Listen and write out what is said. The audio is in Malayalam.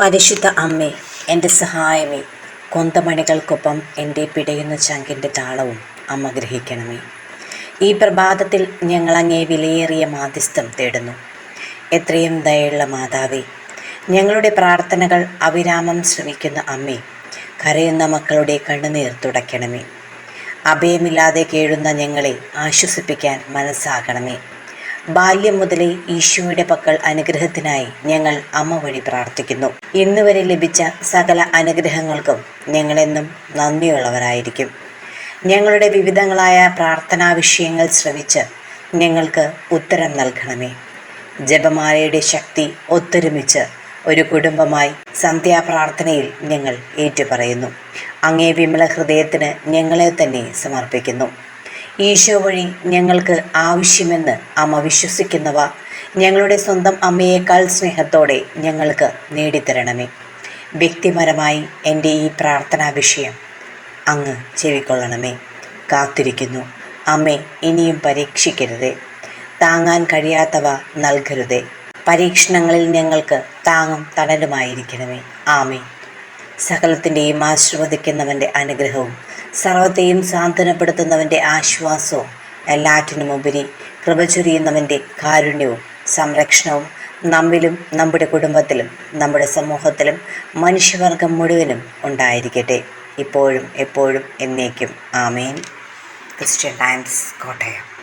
പരിശുദ്ധ അമ്മേ എന്റെ സഹായമേ കൊന്തമണികൾക്കൊപ്പം എന്റെ പിടയുന്ന ചങ്കിന്റെ താളവും അമ്മ ഗ്രഹിക്കണമേ. ഈ പ്രഭാതത്തിൽ ഞങ്ങളങ്ങേ വിലയേറിയ മാധ്യസ്ഥം തേടുന്നു. എത്രയും ദയുള്ള മാതാവേ ഞങ്ങളുടെ പ്രാർത്ഥനകൾ അവിരാമം ശ്രമിക്കുന്ന അമ്മേ കരയുന്ന മക്കളുടെ കണ്ണുനീർ തുടയ്ക്കണമേ. അഭയമില്ലാതെ കേഴുന്ന ഞങ്ങളെ ആശ്വസിപ്പിക്കാൻ മനസ്സാകണമേ. ബാല്യം മുതലേ ഈശോയുടെ പക്കൽ അനുഗ്രഹത്തിനായി ഞങ്ങൾ അമ്മ വഴി പ്രാർത്ഥിക്കുന്നു. ഇന്ന് വരെ ലഭിച്ച സകല അനുഗ്രഹങ്ങൾക്കും ഞങ്ങളെന്നും നന്ദിയുള്ളവരായിരിക്കും. ഞങ്ങളുടെ വിവിധങ്ങളായ പ്രാർത്ഥനാ വിഷയങ്ങൾ ശ്രവിച്ച് ഞങ്ങൾക്ക് ഉത്തരം നൽകണമേ. ജപമാലയുടെ ശക്തി ഒത്തൊരുമിച്ച് ഒരു കുടുംബമായി സന്ധ്യാപ്രാർത്ഥനയിൽ ഞങ്ങൾ ഏറ്റുപറയുന്നു. അങ്ങേ വിമല ഹൃദയത്തിന് ഞങ്ങളെ തന്നെ സമർപ്പിക്കുന്നു. ഈശോ വഴി ഞങ്ങൾക്ക് ആവശ്യമെന്ന് അമ്മ വിശ്വസിക്കുന്നവ ഞങ്ങളുടെ സ്വന്തം അമ്മയേക്കാൾ സ്നേഹത്തോടെ ഞങ്ങൾക്ക് നേടിത്തരണമേ. വ്യക്തിപരമായി എന്റെ ഈ പ്രാർത്ഥനാ വിഷയം അങ്ങ് ചെവിക്കൊള്ളണമേ. കാത്തിരിക്കുന്നു. അമ്മേ ഇനിയും പരീക്ഷിക്കരുതേ. താങ്ങാൻ കഴിയാത്തവ നൽകരുതേ. പരീക്ഷണങ്ങളിൽ ഞങ്ങൾക്ക് താങ്ങും തണലുമായിരിക്കണമേ. ആമേ സകലത്തിന്റെയും ആശീർവദിക്കുന്നവന്റെ അനുഗ്രഹവും സർവത്തെയും സാന്ത്വനപ്പെടുത്തുന്നവന്റെ ആശ്വാസവും എല്ലാറ്റിനുമുപരി കൃപ ചൊരിയുന്നവന്റെ കാരുണ്യവും സംരക്ഷണവും നമ്മിലും നമ്മുടെ കുടുംബത്തിലും നമ്മുടെ സമൂഹത്തിലും മനുഷ്യവർഗം മുഴുവനും ഉണ്ടായിരിക്കട്ടെ. ഇപ്പോഴും എപ്പോഴും എന്നേക്കും. ആമേൻ. Christian Times Kottayam.